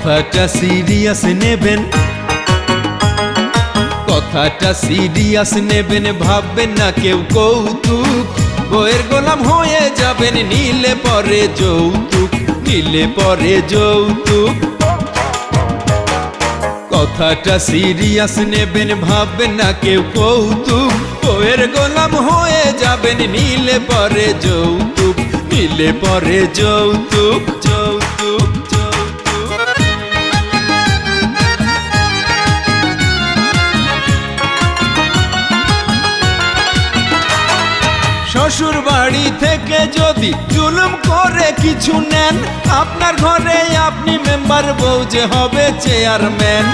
কথাটা সিরিয়াস নেবেন। কথাটা সিরিয়াস নেবেন, ভাববেন না কেউ কৌতুক। বইয়ের গোলাম হয়ে যাবেন, নীলে পরে যৌতুক, নীলে পরে যৌতুক। কথাটা সিরিয়াস নেবেন, ভাববেন না কেউ কৌতুক। বইয়ের গোলাম হয়ে যাবেন, নীলে পরে যৌতুক, নীলে পরে যৌতুক যৌতুক। শ্বশুর বাড়ি থেকে যদি জুলুম করে কিছু নেন, আপনার ঘরে আপনি মেম্বার বউ যে হবে চেয়ারম্যান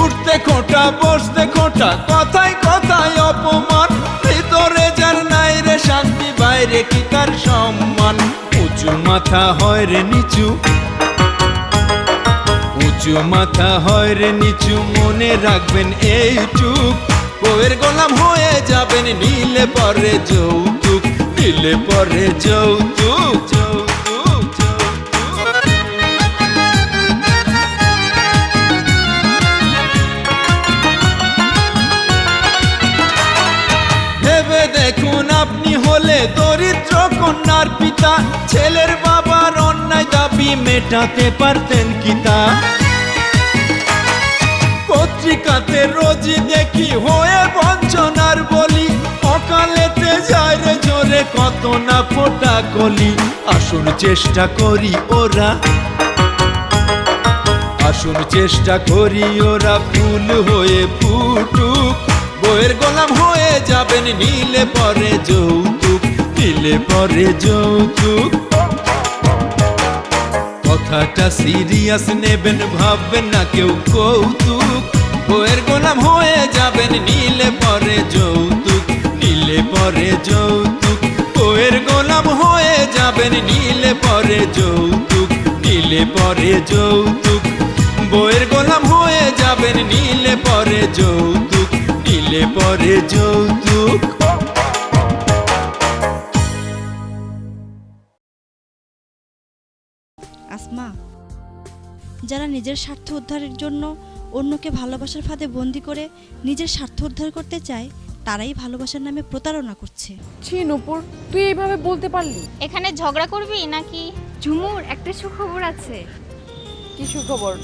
উঠতে খোঁটা, বসতে খোঁটা, কথায় কথায় অপমান, ভিতরে যার নাই রে শান্তি, বাইরে কি তার সম্মান? উঁচু মাথা হয় রে নিচু। উঁচু মাথা হয় রে নিচু, মনে রাখবেন এইটুক বউয়ের গোলাম হয়ে যাবেন, নীলে পরে যৌতুক, নীলে পরে যৌতুক যৌতুক দেখুন আপনি হলে দরিদ্র কন্যার পিতা। ছেলের বাবার অন্যায় দাবি মেটাতে পারতেন কি তা? পত্রিকাতে রোজই দেখি হয়ে বঞ্চনার বলি। অকালেতে যায় রে জোরে কত না ফোটা কলি। আসুন চেষ্টা করি ওরা। আসুন চেষ্টা করি ওরা ফুল হয়ে ফুটুক। বইয়ের গোলাম হয়ে যাবেন নীলে পরে যৌতুক, নীলে পরে যৌতুক। কথাটা সিরিয়াস নেবেন, ভাববেন না কেউ কৌতুক। বইয়ের গোলাম হয়ে যাবেন নীলে পরে যৌতুক, নীলে পরে যৌতুক। বইয়ের গোলাম হয়ে যাবেন নীলে পরে যৌতুক, নীলে পরে যৌতুক। বইয়ের গোলাম হয়ে যাবেন নীলে পরে যৌতুক, নীলে পরে যৌতুক। আসমা, যারা নিজের স্বার্থ উদ্ধারের জন্য অন্যকে ভালোবাসার ফাঁদে বন্দি করে নিজের স্বার্থ উদ্ধার করতে চায় তারাই ভালোবাসার নামে প্রতারণা করছে। ছি নূপুর তুই এইভাবে বলতে পারলি? এখানে ঝগড়া করবি নাকি? ঝুমুর একটা সুখবর আছে। কি সুখবর?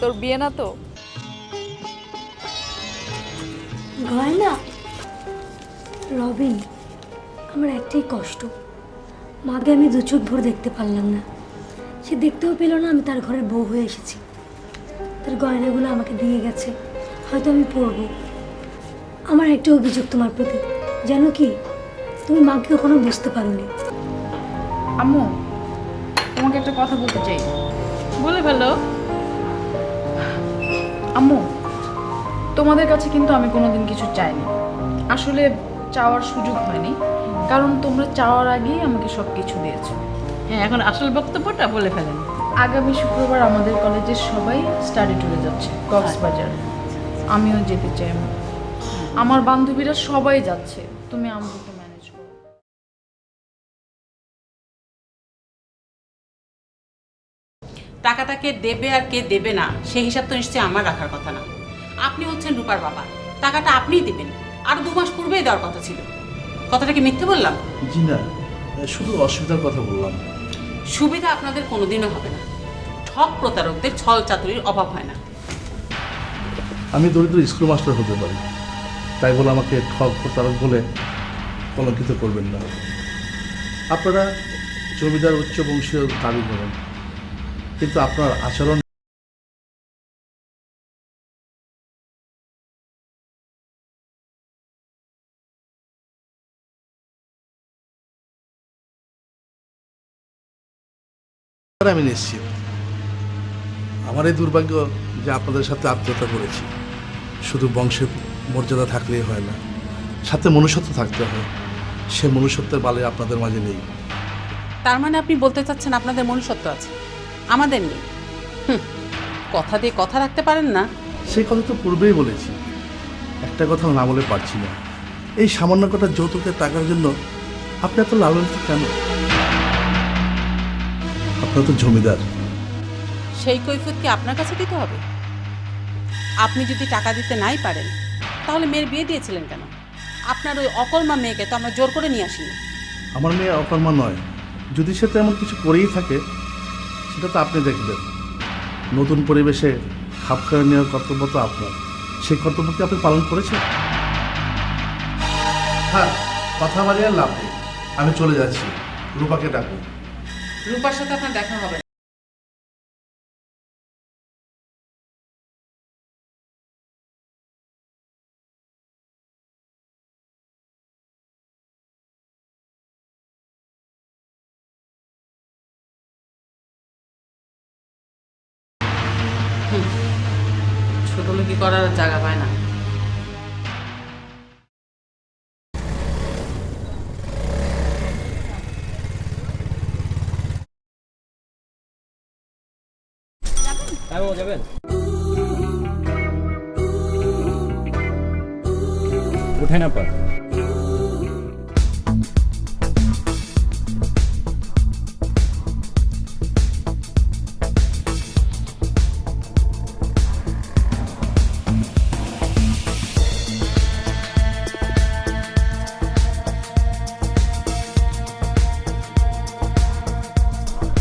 তোর বিয়ে না তো? গয়না? রবিন আমার একটাই কষ্ট। মাকে আমি দু চোখ ভরে দেখতে পারলাম না। সে দেখতেও পেল না আমি তার ঘরের বউ হয়ে এসেছি। তার গয়নাগুলো আমাকে দিয়ে গেছে। হয়তো আমি পরবো। আমার একটা অভিযোগ তোমার প্রতি। জানো কি? তুমি মাকে কখনো বুঝতে পারোনি। আম্মু, তোমাকে একটা কথা বলতে চাই। বলে ফেলো। আম্মু, তোমাদের কাছে কিন্তু আমি কোনোদিন কিছু চাইনি। আসলে চাওয়ার সুযোগ হয়নি। কারণ তোমরা চাওয়ার আগেই আমাকে সব কিছু দিয়েছ। এখন আসল বক্তব্যটা বলে ফেলেন। আগামী শুক্রবার আমাদের কলেজের সবাই স্টাডি ট্যুরে যাচ্ছে কক্সবাজার। আমিও যেতে চাই। আমার বান্ধবীরা সবাই যাচ্ছে। তুমি আমাকে ম্যানেজ করো। টাকাটা কে দেবে আর কে দেবে না সেই হিসাব তো নিশ্চয়ই আমার রাখার কথা না। আপনি হচ্ছেন রূপার বাবা। টাকাটা আপনিই দেবেন। আর দু মাস পূর্বেই দেওয়ার কথা ছিল। কথাটা কি মিথ্যে বললাম? জি না শুধু অসুবিধার কথা বললাম। সুবিধা আপনাদের কোনোদিনও হবে না। ঠক প্রতারকদের ছল চাতুরির অভাব হয় না। আমি দরিদ্র স্কুল মাস্টার হতে পারি। তাই বলে আমাকে ঠক প্রতারক বলে কলঙ্কিত করবেন না। আপনারা জমিদার উচ্চ বংশীয় দাবি করেন। কিন্তু আপনার আচরণ আমি নিশ্চিত। আমার এই দুর্ভাগ্য যে আপনাদের সাথে আত্মীয়তা করেছি। শুধু বংশের মর্যাদা থাকলেই হয় না সাথে মনুষ্যত্ব থাকতে হয়। সে মনুষ্যত্বের বালে আপনাদের মাঝে নেই। তার মানে আপনি বলতে চাচ্ছেন আপনাদের মনুষ্যত্ব আছে? আমাদের নেই? কথা দিয়ে কথা রাখতে পারেন না? সেই কথা তো পূর্বেই বলেছি। একটা কথা না বলে পারছি না। এই সামান্য কটা যৌতুকের টাকার জন্য আপনি এত লালনিত কেন? আপনার তো জমিদার। সেই কৈফিয়ত কি আপনার কাছে দিতে হবে? আপনি যদি টাকা দিতে নাই পারেন তাহলে মেয়ের বিয়ে দিয়েছিলেন কেন? আপনার ওই অকর্মা মেয়েকে তো আমরা জোর করে নিয়ে আসিনি আমার মেয়ে অকর্মা নয়। যদি সে তেমন কিছু করেই থাকে সেটা তো আপনি দেখবেন। নতুন পরিবেশে খাপ খাওয়া নেওয়ার কর্তব্য তো আপনার। সেই কর্তব্য কি আপনি পালন করেছেন? হ্যাঁ কথা বাড়িয়ে লাভ নেই। আমি চলে যাচ্ছি। রূপাকে ডাকুন। রূপার সাথে আপনার দেখা হবে উঠেন আপা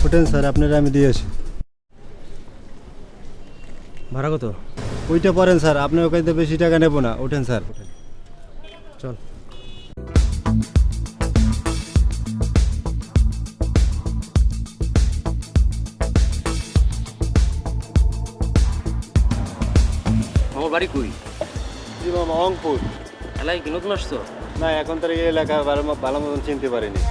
ওঠেন স্যার আপনারা আমি দিয়েছি ভাড়া কত? ওইটা পড়েন স্যার আপনার ওখানে তো বেশি টাকা নেব না ওঠেন স্যার। চল। আমার বাড়ি কই? জি মামা অঙ্কুর। এলাই কি নতুন আসছো? না এখন তার এই এলাকা ভালো ভালো মতন চিনতে পারিনি।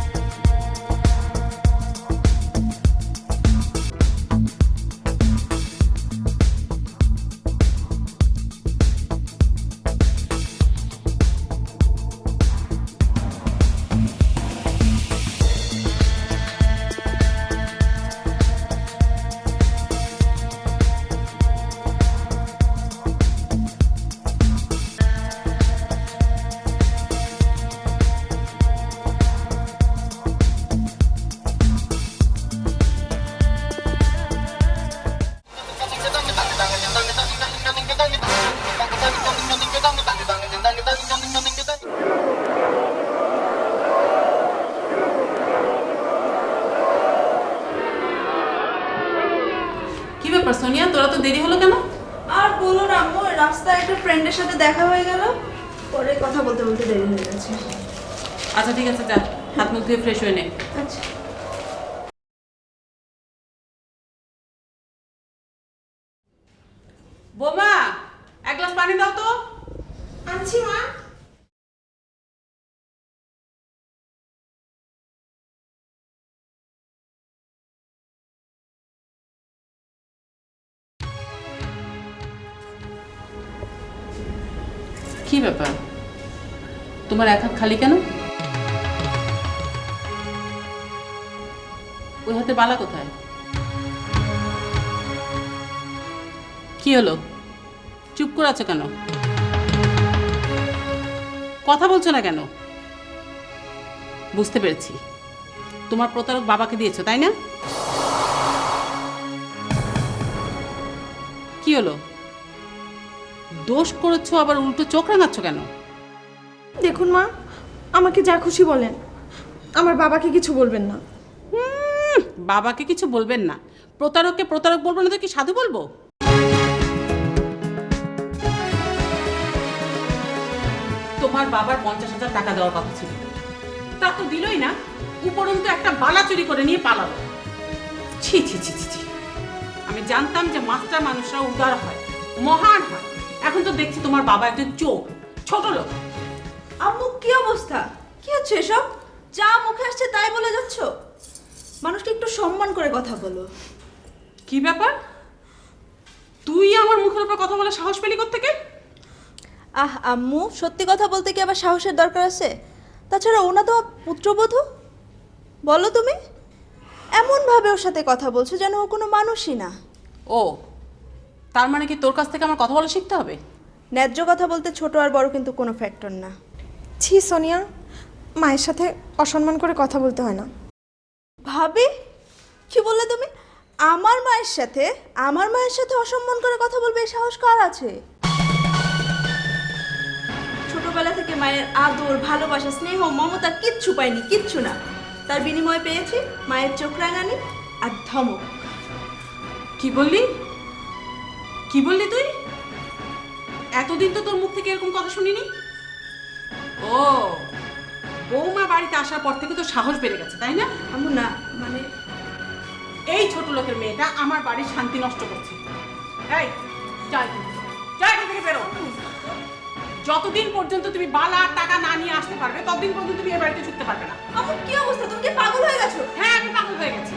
সোনিয়া তোরা তো দেরি হলো কেন? আর বলো না আম্মু রাস্তায় একটা ফ্রেন্ডের সাথে দেখা হয়ে গেল। পরে কথা বলতে বলতে দেরি হয়ে গেছে। আচ্ছা ঠিক আছে যা। হাত মুখ ধুয়ে ফ্রেশ হয়ে নে। আচ্ছা। কি ব্যাপার? তোমার এক হাত খালি কেন? ওই হাতে বালা কোথায়? কি হলো? চুপ করে আছো কেন? কথা বলছো না কেন? বুঝতে পেরেছি। তোমার প্রতারক বাবাকে দিয়েছ, তাই না? কি হলো? দোষ করেছ আবার উল্টো চোখ রাঙাচ্ছ কেন? দেখুন মা আমাকে যা খুশি বলেন। আমার বাবাকে কিছু বলবেন না। হুম, বাবাকে কিছু বলবেন না। প্রতারককে প্রতারক বলব না তো কি সাধু বলব? তোমার বাবার পঞ্চাশ হাজার টাকা দেওয়ার কথা ছিল। তা তো দিলই না। উপরন্তু একটা বালা চুরি করে নিয়ে পালালো। ছি ছি ছি ছি ছি। আমি জানতাম যে মাস্টার মানুষরা উদার হয় মহান হয়। এখন তো দেখছি তোমার বাবা একজন চোখ ছোট লোক। আম্মু কি অবস্থা? কি হচ্ছে এসব? যা মুখে আসছে তাই বলে যাচ্ছ? মানুষকে একটু সম্মান করে কথা বলো। কি ব্যাপার? তুই আমার মুখের উপর কথা বলে সাহস পেলি থেকে আহ আম্মু সত্যি কথা বলতে কি আবার সাহসের দরকার আছে? তাছাড়া ওনা তো পুত্রবধূ? বলো তুমি। এমনভাবে ওর সাথে কথা বলছো যেন ও কোনো মানুষই না। ও তার মানে কি তোর কাছ থেকে আমার কথা বলা শিখতে হবে? ন্যায্য কথা বলতে ছোট আর বড় কিন্তু কোনো ফ্যাক্টর না। ছি সোনিয়া মায়ের সাথে অসম্মান করে কথা বলতে হয় না। ভাবি কি বললে তুমি? আমার মায়ের সাথে আমার মায়ের সাথে অসম্মান করে কথা বলবে এই সাহস কার আছে? ছোটবেলা থেকে মায়ের আদর ভালোবাসা স্নেহ মমতা কিচ্ছু পাইনি কিচ্ছু না। তার বিনিময়ে পেয়েছি মায়ের চোখ রাঙানি আর ধমক। কি বললি? কি বললি তুই? এতদিন তো তোর মুখ থেকে এরকম কথা শুনিনি? ও বৌমা বাড়িতে আসার পর থেকে তো সাহস বেড়ে গেছে তাই না? আমু না মানে এই ছোট লোকের মেয়েটা আমার বাড়ির শান্তি নষ্ট করছে। এই যাই যাই থেকে বেরো। যতদিন পর্যন্ত তুমি বালা আর টাকা না নিয়ে আসতে পারবে ততদিন পর্যন্ত তুমি এ বাড়িতে ছুটতে পারবে না। আমু কি অবস্থা? তুমি কি পাগল হয়ে গেছো? হ্যাঁ আমি পাগল হয়ে গেছি।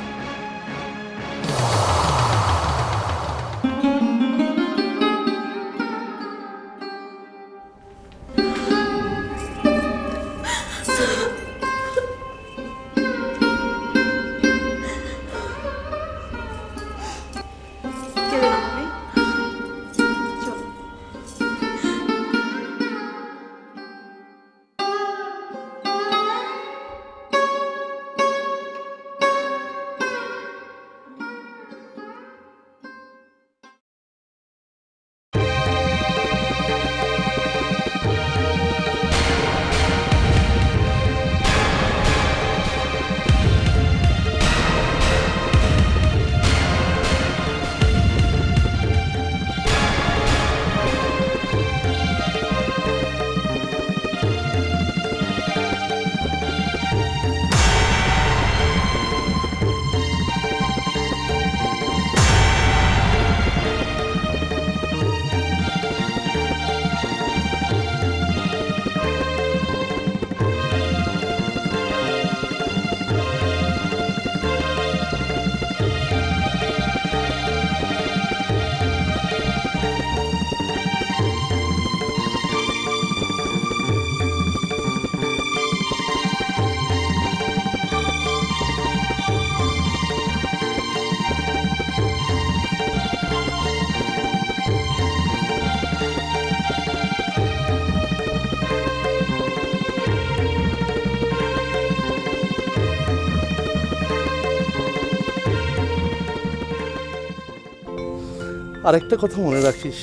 আরেকটা কথা মনে রাখিস।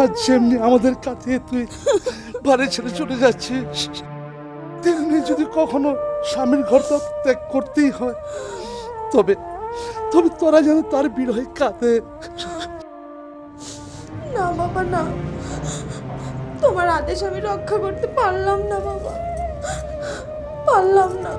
আজ যেমনি আমাদের কাছে তুই বাড়ি ছেড়ে চলে যাচ্ছিস, তেমনি যদি কখনো স্বামীর ঘর ত্যাগ করতেই হয়, তবে তবে তোরা যেন তার বিরহে কাঁদে। না বাবা, না। তোমার আদেশ আমি রক্ষা করতে পারলাম না বাবা। পারলাম না।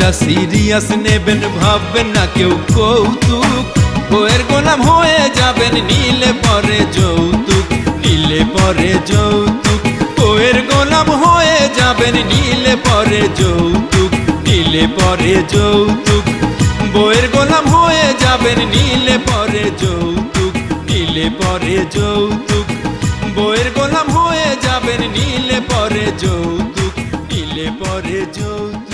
ব্যাপারটা সিরিয়াস নেবেন, ভাববেন না কেউ কৌতুক। বইয়ের গোলাম হয়ে যাবেন, নীলে পরে যৌতুক, নীলে পরে যৌতুক। বইয়ের গোলাম হয়ে যাবেন, নীলে পরে যৌতুক, নীলে পরে যৌতুক। বইয়ের গোলাম হয়ে যাবেন, নীলে পরে যৌতুক, নীলে পরে যৌতুক। বইয়ের গোলাম হয়ে যাবেন, নীলে পরে যৌতুক, নীলে পরে যৌতুক।